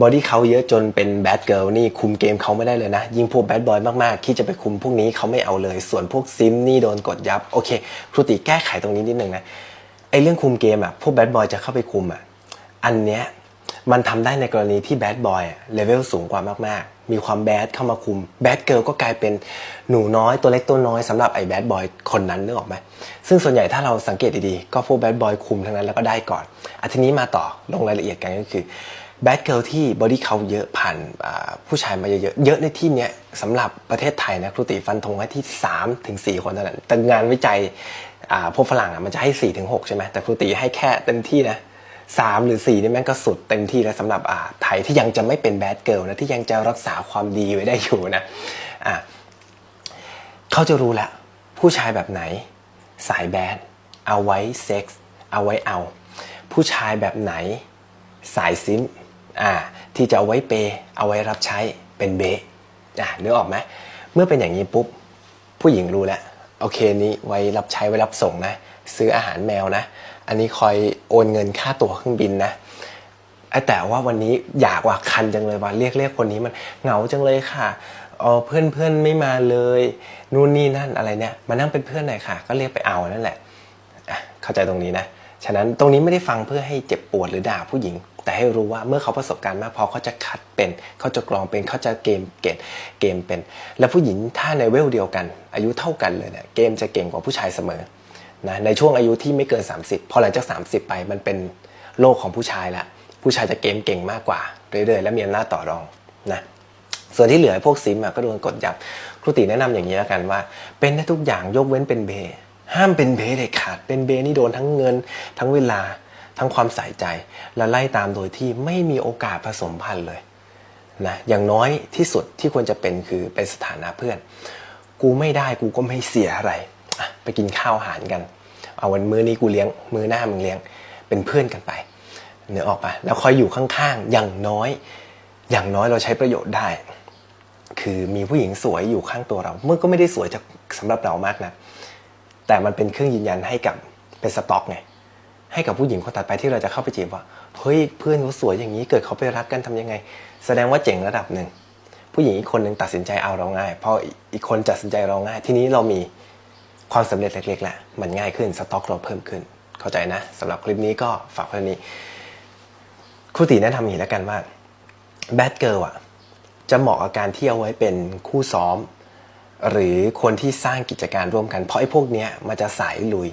บอดี้เขาเยอะจนเป็นแบดเกิลนี่คุมเกมเขาไม่ได้เลยนะ ยิ่งพวกแบดบอยมากๆ ที่จะไปคุมพวกนี้เขาไม่เอาเลย ส่วนพวกซิมนี่โดนกดยับ โอเคครูติแก้ไขตรงนี้นิดนึงนะไอเรื่องคุมเกมอะพวกแบดบอยจะเข้าไปคุมอะอันเนี้ยมันทำได้ในกรณีที่แบดบอยเลเวลสูงกว่ามากๆ มีความแบดเข้ามาคุมแบดเกิลก็กลายเป็นหนูน้อยตัวเล็กตัวน้อยสำหรับไอ้แบดบอยคนนั้นนึกออกไหมซึ่งส่วนใหญ่ถ้าเราสังเกตดีๆ ก็พวกแบดบอยคุมทั้งนั้นแล้วก็ได้ก่อนอันทีนี้มาต่อลงรายละเอียดกันก็คือ แบดเกิลที่บอดี้เขาเยอะผ่านผู้ชายมาเยอะๆ เยอะในที่เนี้ยสำหรับประเทศไทยนะครูติฟันธงไว้ที่ 3 ถึง 4 คนเท่านั้น แต่งานวิจัยพวกฝรั่งอะมันจะให้ 4 ถึง 6 ใช่ไหมแต่ครูติให้แค่เต็มที่นะสามหรือสี่นี่แม่งก็สุดเต็มที่แล้วสำหรับอ่าไทยที่ยังจะไม่เป็นแบดเกิลนะที่ยังจะรักษาความดีไว้ได้อยู่นะอะเขาจะรู้ล้วผู้ชายแบบไหน สายแบดเอาไว้เซ็กส์เอาไว้เอา ผู้ชายแบบไหน สายซิมอ่า ที่จะเอาไว้เปย์เอาไว้รับใช้เป็นเบะอะนึกออกไหมเมื่อเป็นอย่างนี้ปุ๊บผู้หญิงรู้แล้วโอเคนี้ไว้รับใช้ไว้รับส่งนะ ซื้ออาหารแมวนะ อันนี้คอยโอนเงินค่าตั๋วเครื่องบินนะแต่ว่าวันนี้อยากว่าคันจังเลยว่าเรียกเรียกคนนี้มันเหงาจังเลยค่ะอ๋อเพื่อนเพื่อนไม่มาเลยนู่นนี่นั่นอะไรเนี่ยมานั่งเป็นเพื่อนหน่อยค่ะ ก็เรียกไปเอานั่นแหละะเข้าใจตรงนี้นะฉะนั้นตรงนี้ไม่ได้ฟังเพื่อให้เจ็บปวดหรือด่าผู้หญิง แต่ให้รู้ว่าเมื่อเขาประสบการณ์มากพอเขาจะคัดเป็น เขาจะกรองเป็นเขาจะเกมเกตเกมเป็น แล้วผู้หญิงถ้าในเวลเดียวกัน อายุเท่ากันเลยเนี่ยเกมจะเก่งกว่าผู้ชายเสมอนะในช่วงอายุที่ไม่เกิน 30 พอหลังจาก 30 ไปมันเป็นโลกของผู้ชายละผู้ชายจะเกมเก่งมากกว่าเรื่อยๆ และมีอำนาจต่อรองนะส่วนที่เหลือพวกซิมอะก็โดนกดยับครูติแนะนำอย่างนี้แล้วกันว่า เป็นได้ทุกอย่างยกเว้นเป็นเบห้ามเป็นเบเด็ดขาดเป็นเบนี่โดนทั้งเงินทั้งเวลา ทั้งความใส่ใจ และไล่ตามโดยที่ไม่มีโอกาสผสมพันธุ์เลยนะอย่างน้อยที่สุดที่ควรจะเป็นคือเป็นสถานะเพื่อน กูไม่ได้กูก็ไม่เสียอะไระไปกินข้าวอาหารกัน เอาวันมื้อนี้กูเลี้ยง มื้อหน้ามึงเลี้ยง เป็นเพื่อนกันไปเนื้อออกไปแล้วคอยอยู่ข้างๆอย่างน้อย อย่างน้อยเราใช้ประโยชน์ได้ คือมีผู้หญิงสวยอยู่ข้างตัวเราเมื่อก็ไม่ได้สวยจากสำหรับเรามากนะแต่มันเป็นเครื่องยืนยันให้กับเป็นสต็อกไง ให้กับผู้หญิงคนถัดไปที่เราจะเข้าไปจีบว่าเฮ้ยเพื่อนเขาสวยอย่างนี้เกิดเขาไปรักกันทำยังไง แสดงว่าเจ๋งระดับหนึ่งผู้หญิงอีกคนหนึ่งตัดสินใจเอาเราง่ายเพราะอีกคนตัดสินใจเราง่าย ทีนี้เรามีความสำเร็จเล็กๆแหละมันง่ายขึ้นสต็อกเราเพิ่มขึ้น เข้าใจนะสำหรับคลิปนี้ก็ฝากไว้เท่านี้ครูตีแนะนำอย่างนี้แล้วกันว่าแบดเกิลอะจะเหมาะกับการที่เอาไว้เป็นคู่ซ้อม หรือคนที่สร้างกิจการร่วมกัน เพราะไอ้พวกเนี้ยมันจะสายลุย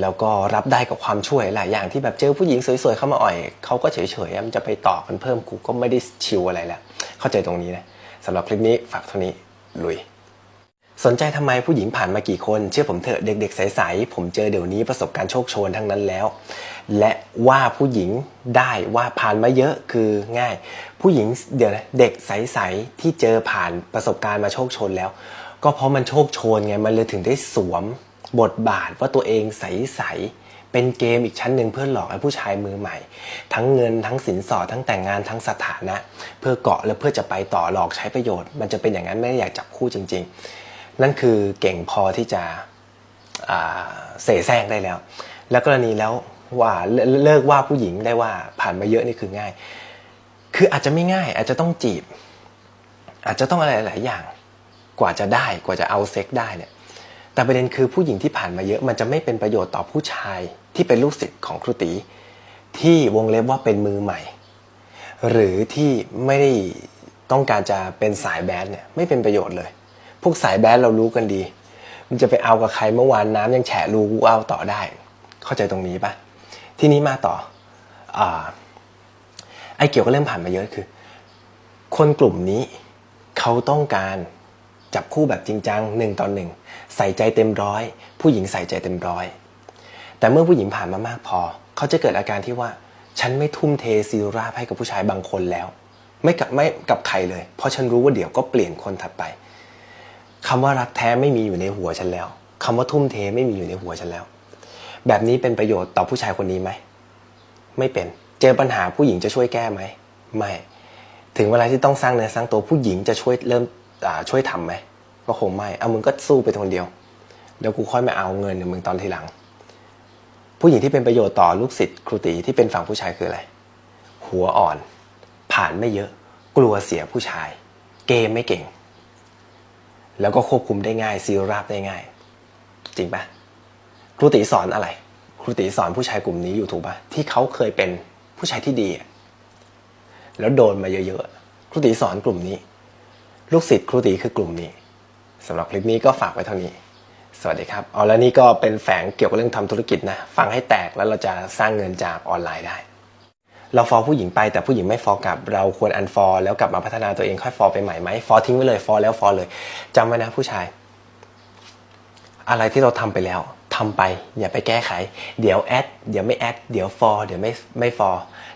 แล้วก็รับได้กับความช่วยหลายอย่างที่แบบเจอผู้หญิงสวยๆเข้ามาอ่อยเขาก็เฉยๆมันจะไปต่อกันเพิ่มกูก็ไม่ได้ชิวอะไรแล้ว เข้าใจตรงนี้นะสำหรับคลิปนี้ฝากเท่านี้ลุยสนใจทำไมผู้หญิงผ่านมากี่คน เชื่อผมเถอะเด็กๆใสๆผมเจอเดี๋ยวนี้ประสบการณ์โชคโชนทั้งนั้นแล้ว และว่าผู้หญิงได้ว่าผ่านมาเยอะคือง่าย ผู้หญิงเดี๋ยวนะเด็กใสๆที่เจอผ่านประสบการณ์มาโชคโชนแล้ว ก็เพราะมันโชคโชนไงมันเลยถึงได้สวม บทบาทว่าตัวเองใสๆเป็นเกมอีกชั้นหนึ่งเพื่อหลอกให้ผู้ชายมือใหม่ ทั้งเงินทั้งสินสอดทั้งแต่งงานทั้งสถานะ เพื่อเกาะและเพื่อจะไปต่อหลอกใช้ประโยชน์ มันจะเป็นอย่างนั้นไม่ได้อยากจับคู่จริง ๆ นั่นคือเก่งพอที่จะเสแสร้งได้แล้ว แล้วกรณีแล้วว่าเลิเลิกว่าผู้หญิงได้ว่าผ่านมาเยอะนี่คือง่าย คืออาจจะไม่ง่าย อาจจะต้องจีบ อาจจะต้องอะไรหลายๆอย่าง กว่าจะได้กว่าจะเอาเซ็กได้เนี่ย แต่ประเด็นคือผู้หญิงที่ผ่านมาเยอะมันจะไม่เป็นประโยชน์ต่อผู้ชายที่เป็นลูกศิษย์ของครูตีที่วงเล็บว่าเป็นมือใหม่ หรือที่ไม่ได้ต้องการจะเป็นสายแบดเนี่ยไม่เป็นประโยชน์เลย พวกสายแบดเรารู้กันดี มันจะไปเอากับใครเมื่อวานน้ำยังแฉะรูกูเอาต่อได้ เข้าใจตรงนี้ปะทีนี้มาต่ออไอ้เกี่ยวกับเรื่องผ่านมาเยอะคือ คนกลุ่มนี้เขาต้องการ จับคู่แบบจริงจังหนึ่งต่อหนึ่งใส่ใจเต็มร้อยผู้หญิงใส่ใจเต็มร้อยแต่เมื่อผู้หญิงผ่านมามากพอ เขาจะเกิดอาการที่ว่า ฉันไม่ทุ่มเทซีรราให้กับผู้ชายบางคนแล้ว ไม่กับไม่กับใครเลย เพราะฉันรู้ว่าเดี๋ยวก็เปลี่ยนคนถัดไปคำว่ารักแท้ไม่มีอยู่ในหัวฉันแล้วคำว่าทุ่มเทไม่มีอยู่ในหัวฉันแล้ว แบบนี้เป็นประโยชน์ต่อผู้ชายคนนี้ไหมไม่เป็นเจอปัญหาผู้หญิงจะช่วยแก้ไหมไม่ ถึงเวลาที่ต้องสร้างเนื้อสร้างตัวผู้หญิงจะช่วยเริ่ม ช่วยทำไหมก็คงไม่เอามึงก็สู้ไปคนเดียวเดี๋ยวกูค่อยมาเอาเงินในมึงตอนทีหลัง ผู้หญิงที่เป็นประโยชน์ต่อลูกศิษย์ครูตีที่เป็นฝั่งผู้ชายคืออะไร หัวอ่อน ผ่านไม่เยอะ กลัวเสียผู้ชาย เกมไม่เก่ง แล้วก็ควบคุมได้ง่ายซีราบได้ง่าย จริงปะครูตีสอนอะไร ครูตีสอนผู้ชายกลุ่มนี้อยู่ถูกปะที่เขาเคยเป็นผู้ชายที่ดีแล้วโดนมาเยอะๆครูตีสอนกลุ่มนี้ ลูกศิษย์ครูตีคือกลุ่มนี้สำหรับคลิปนี้ก็ฝากไว้เท่านี้ สวัสดีครับเอาแล้วนี่ก็เป็นแฝงเกี่ยวกับเรื่องทำธุรกิจนะ ฟังให้แตกแล้วเราจะสร้างเงินจากออนไลน์ได้ เราฟอลผู้หญิงไปแต่ผู้หญิงไม่ฟอลกลับ เราควรอันฟอลแล้วกลับมาพัฒนาตัวเองค่อยฟอลไปใหม่ไหมฟอลทิ้งไว้เลยฟอลแล้วฟอลเลยจำไว้นะผู้ชาย อะไรที่เราทำไปแล้วทำไปอย่าไปแก้ไข เดี๋ยวแอดเดี๋ยวไม่แอดเดี๋ยวฟอเดี๋ยวไม่ไม่ฟอ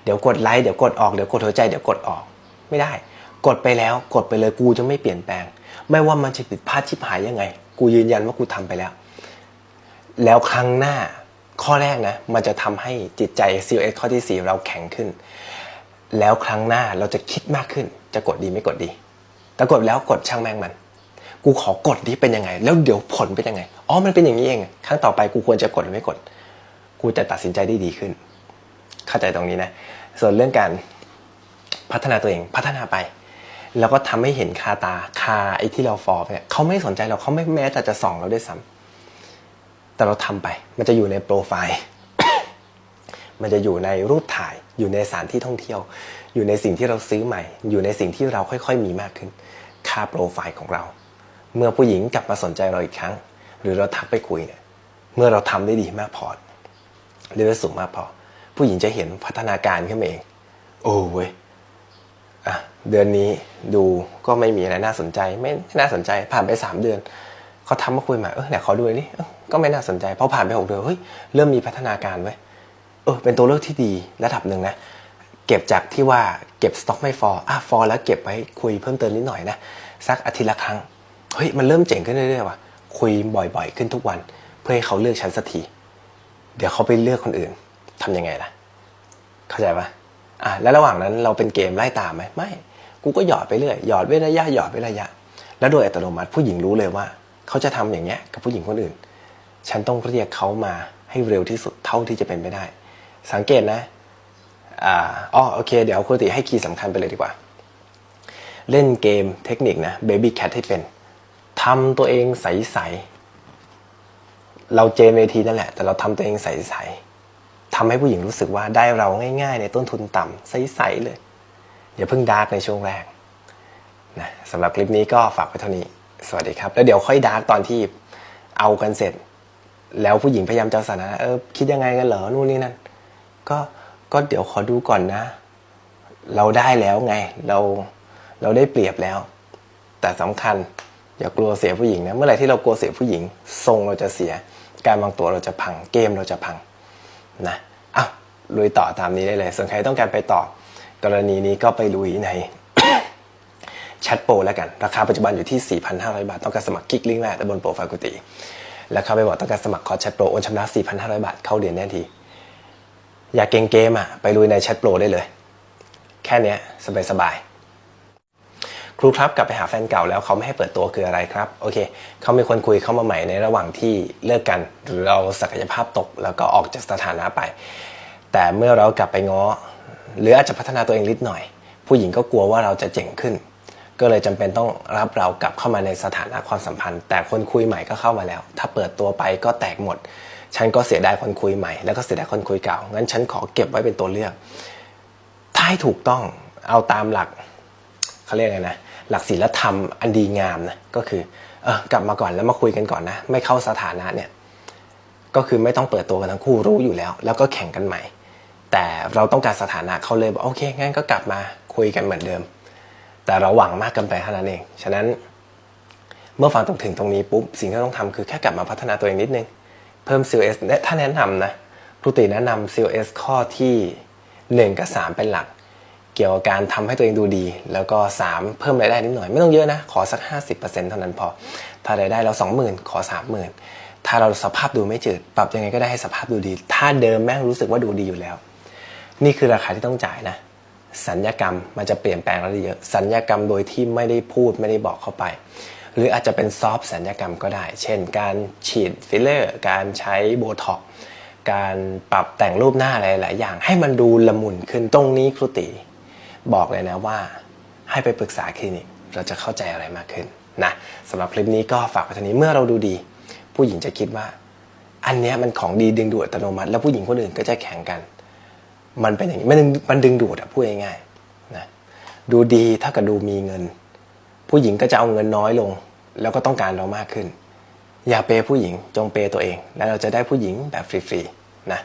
เดี๋ยวกดไลค์เดี๋ยวกดออกเดี๋ยวกดหัวใจเดี๋ยวกดออกไม่ได้ กดไปแล้วกดไปเลยกูจะไม่เปลี่ยนแปลง ไม่ว่ามันจะผิดพลาดชิบหายยังไง กูยืนยันว่ากูทำไปแล้ว แล้วครั้งหน้าข้อแรกนะ มันจะทำให้จิตใจ COS ข้อที่ 4 เราแข็งขึ้น แล้วครั้งหน้าเราจะคิดมากขึ้น จะกดดีไม่กดดีแต่กดแล้วกดช่างแม่งมัน กูขอกดนี้เป็นยังไง แล้วเดี๋ยวผลเป็นยังไงอ๋อมันเป็นอย่างนี้เองครั้งต่อไปกูควรจะกดหรือไม่กด กูจะตัดสินใจได้ดีขึ้น เข้าใจตรงนี้นะ ส่วนเรื่องการพัฒนาตัวเองพัฒนาไป แล้วก็ทำให้เห็นคาตาคาไอ้ที่เราฟอร์เนี่ยเขาไม่สนใจเราเขาไม่แม้แต่จะส่องเราด้วยซ้ำแต่เราทำไป มันจะอยู่ในโปรไฟล์ มันจะอยู่ในรูปถ่าย อยู่ในสถานที่ท่องเที่ยว อยู่ในสิ่งที่เราซื้อใหม่ อยู่ในสิ่งที่เราค่อยๆมีมากขึ้น ค่าโปรไฟล์ของเรา เมื่อผู้หญิงกลับมาสนใจเราอีกครั้ง หรือเราทักไปคุยเนี่ย เมื่อเราทำได้ดีมากพอเลเวลสูงมากพอ ผู้หญิงจะเห็นพัฒนาการขึ้นมาเอง โอ้เว้ย อะเดือนนี้ดูก็ไม่มีอะไรน่าสนใจ ไม่น่าสนใจผ่านไปสามเดือนเขาทำมาคุยมาเออไหนขอดูหน่อยนี่เออก็ไม่น่าสนใจพอผ่านไปหกเดือนเฮ้ยเริ่มมีพัฒนาการไว้ยเออเป็นตัวเลือกที่ดีระดับหนึ่งนะเก็บจากที่ว่าเก็บสต็อกไม่ฟอร์อะฟอร์แล้วเก็บไว้คุยเพิ่มเติมนิดหน่อยนะสักอาทิตย์ละครั้งเฮ้ยมันเริ่มเจ๋งขึ้นเรื่อยๆว่ะคุยบ่อยๆ ขึ้นทุกวัน เพื่อให้เขาเลือกฉันสักทีเดี๋ยวเขาไปเลือกคนอื่นทำยังไงล่ะ เข้าใจปะ อะแล้วระหว่างนั้นเราเป็นเกมไล่ตามไหมไม่ กูก็หยอดไปเรื่อยหยอดเว้นระยะหยอดเว้นระยะ แล้วโดยอัตโนมัติผู้หญิงรู้เลยว่า เขาจะทำอย่างเงี้ยกับผู้หญิงคนอื่น ฉันต้องเรียกเขามาให้เร็วที่สุดเท่าที่จะเป็นไปได้ สังเกตนะอ่าอ๋อโอเค เดี๋ยวคุณติให้คีย์สำคัญไปเลยดีกว่า เล่นเกมเทคนิคนะ Baby Cat ให้เป็นทำตัวเองใสๆเราเจนเวทีนั่นแหละ แต่เราทำตัวเองใสๆ ทำให้ผู้หญิงรู้สึกว่าได้เราง่าย ๆ ในต้นทุนต่ำใสๆเลย อย่าเพิ่งดาร์กในช่วงแรกนะสำหรับคลิปนี้ก็ฝากไว้เท่านี้ สวัสดีครับ แล้วเดี๋ยวค่อยดาร์กตอนที่เอากันเสร็จ แล้วผู้หญิงพยายามจะสานะเออคิดยังไงกันเหรอนู่นนี่นั่นก็ก็เดี๋ยวขอดูก่อนนะ เราได้แล้วไง เราเราได้เปรียบแล้ว แต่สำคัญอย่ากลัวเสียผู้หญิงนะเมื่อไหร่ที่เรากลัวเสียผู้หญิง ทรงเราจะเสีย การวางตัวเราจะพังเกมเราจะพัง นะอ้าวลุยต่อตามนี้ได้เลย ส่วนใครต้องการไปต่อกรณีนี้ก็ไปลุยในแชทโปรแล้วกัน ราคาปัจจุบันอยู่ที่ 4,500 บาท ต้องการสมัครคลิกลิงก์แรกบนโปรไฟล์กุฏิแล้วเข้าไปบอกต้องการสมัครคอร์สแชทโปรโอนชำระ 4,500 บาท เข้าเรียนแน่ที อยากเก่งเกมอะ ไปลุยในแชทโปรได้เลย แค่เนี้ยสบายๆ ครูครับกลับไปหาแฟนเก่าแล้วเขาไม่ให้เปิดตัวคืออะไรครับโอเคเขามีคนคุยเข้ามาใหม่ในระหว่างที่เลิกกัน หรือเราศักยภาพตกแล้วก็ออกจากสถานะไป แต่เมื่อเรากลับไปง้อ หรืออาจจะพัฒนาตัวเองนิดหน่อย ผู้หญิงก็กลัวว่าเราจะเจ๋งขึ้น ก็เลยจำเป็นต้องรับเรากลับเข้ามาในสถานะความสัมพันธ์ แต่คนคุยใหม่ก็เข้ามาแล้ว ถ้าเปิดตัวไปก็แตกหมด ฉันก็เสียดายคนคุยใหม่ แล้วก็เสียดายคนคุยเก่างั้นฉันขอเก็บไว้เป็นตัวเลือก ถ้าให้ถูกต้องเอาตามหลักเขาเรียกไงนะ หลักศีลธรรมอันดีงามนะก็คือเออกลับมาก่อนแล้วมาคุยกันก่อนนะไม่เข้าสถานะเนี่ยก็คือไม่ต้องเปิดตัวกันทั้งคู่รู้อยู่แล้ว แล้วก็แข่งกันใหม่ แต่เราต้องการสถานะเขาเลยบอกโอเคงั้นก็กลับมาคุยกันเหมือนเดิม แต่เราหวังมากเกินไปเท่านั้นเองฉะนั้นเมื่อฟังตรงถึงตรงนี้ปุ๊บสิ่งที่ต้องทำคือแค่กลับมาพัฒนาตัวเองนิดนึง เพิ่ม COS และถ้าแนะนำนะครูติแนะนำ COS ข้อที่ 1 กับ 3 เป็นหลัก เกี่ยวกับการทำให้ตัวเองดูดี แล้วก็ 3 เพิ่มรายได้นิดหน่อย ไม่ต้องเยอะนะ ขอสัก 50%เท่านั้นพอ ถ้ารายได้เรา 20,000 ขอ 30,000 ถ้าเราสภาพดูไม่จืด ปรับยังไงก็ได้ให้สภาพดูดี ถ้าเดิมแม่งรู้สึกว่าดูดีอยู่แล้ว นี่คือราคาที่ต้องจ่ายนะ สัญญกรรมมันจะเปลี่ยนแปลงเราได้เยอะ สัญญกรรมโดยที่ไม่ได้พูดไม่ได้บอกเข้าไป หรืออาจจะเป็นซอฟต์สัญญกรรมก็ได้ เช่น การฉีดฟิลเลอร์ การใช้โบท็อกการปรับแต่งรูปหน้าอะไรหลายอย่าง ให้มันดูละมุนขึ้นตรงนี้ครูติ บอกเลยนะว่าให้ไปปรึกษาคลินิก เราจะเข้าใจอะไรมากขึ้นนะสำหรับคลิปนี้ก็ฝากไว้เท่านี้เมื่อเราดูดี ผู้หญิงจะคิดว่า อันนี้มันของดีดึงดูดอัตโนมัติ แล้วผู้หญิงคนอื่นก็จะแข่งกัน มันเป็นอย่างนี้มันดึงมันดึงดูดอะพูดง่ายๆนะดูดีเท่ากับดูมีเงิน ผู้หญิงก็จะเอาเงินน้อยลง แล้วก็ต้องการเรามากขึ้น อย่าเปย์ผู้หญิงจงเปย์ตัวเอง แล้วเราจะได้ผู้หญิงแบบฟรีๆนะ